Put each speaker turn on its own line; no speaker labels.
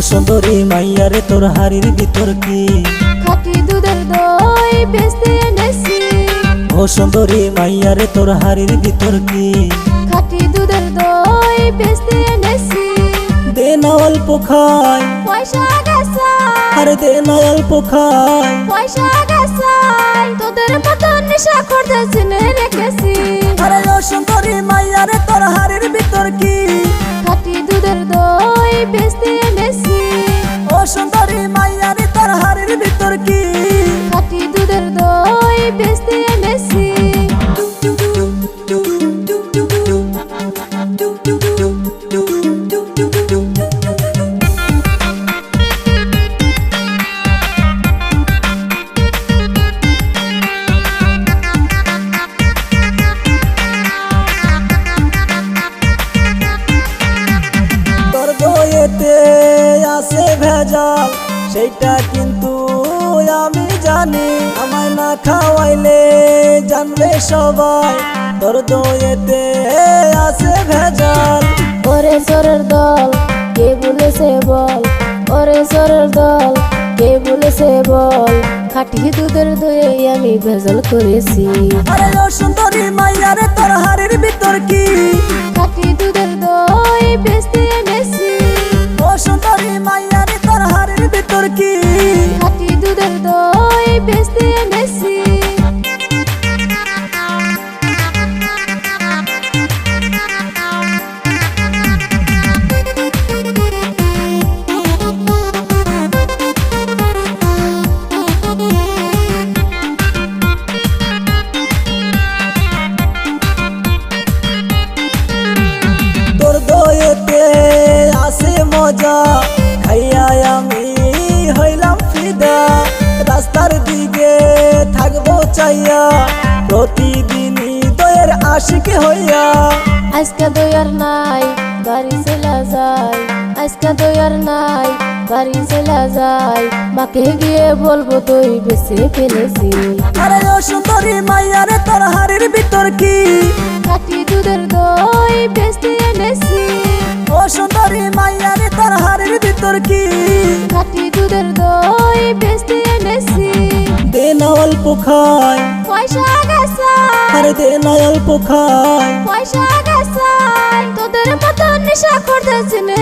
সুন্দরী মাইয়ারে তোর হাড়ির ভিতর কি?
খাঁটি দুধের দই বেচতে এনেছি।
ও সুন্দরী মাইয়ারে তোর হাড়ির ভিতর কি?
খাঁটি দুধের দই বেচতে এনেছি।
দে না অল্প খাই
পয়সা গাছাই
আরে দে না অল্প খাই
পয়সা গাছাই তোদের মতো নেশা করতে চিনে রেখেছি।
আরে ও সুন্দরী মাইয়ারে তোর হাড়ির ভিতর কি?
খাঁটি দুধের দই বেচতে
সেইটা কিন্তু আমি জানি। আমায় না খাওয়াইলে জানবে সবাই। তোর দইয়েতে আছে ভেজাল।
ওরে সরের দল কে বলেছে বল? ওরে সরের দল কে বলেছে বল? খাঁটি দুধের দই আমি ভেজাল করেছি।
আরে সুন্দরী মাইয়ারে চাইয়া প্রতিদিনই দয়ের আশিক হইয়া।
আজকে দয়ার নাই বাড়ি চলা যায়। আজকে দয়ার নাই বাড়ি চলা যায়। মাকে গিয়ে বলব দই বেছে ফেলেছি।
আরে ও সুন্দরী মাইয়ারে তোর হাড়ির ভিতর কি?
খাঁটি দুধের দই বেচতে এনেছি।
ও সুন্দরী মাইয়ারে তোর হাড়ির ভিতর কি?
খাঁটি দুধের দই বেচতে এনেছি।
দে না অল্প খাই
পয়সা গাছায়
আরে দে না অল্প
পয়সা গাছায় তোদের মতন নেশা করতে চিনে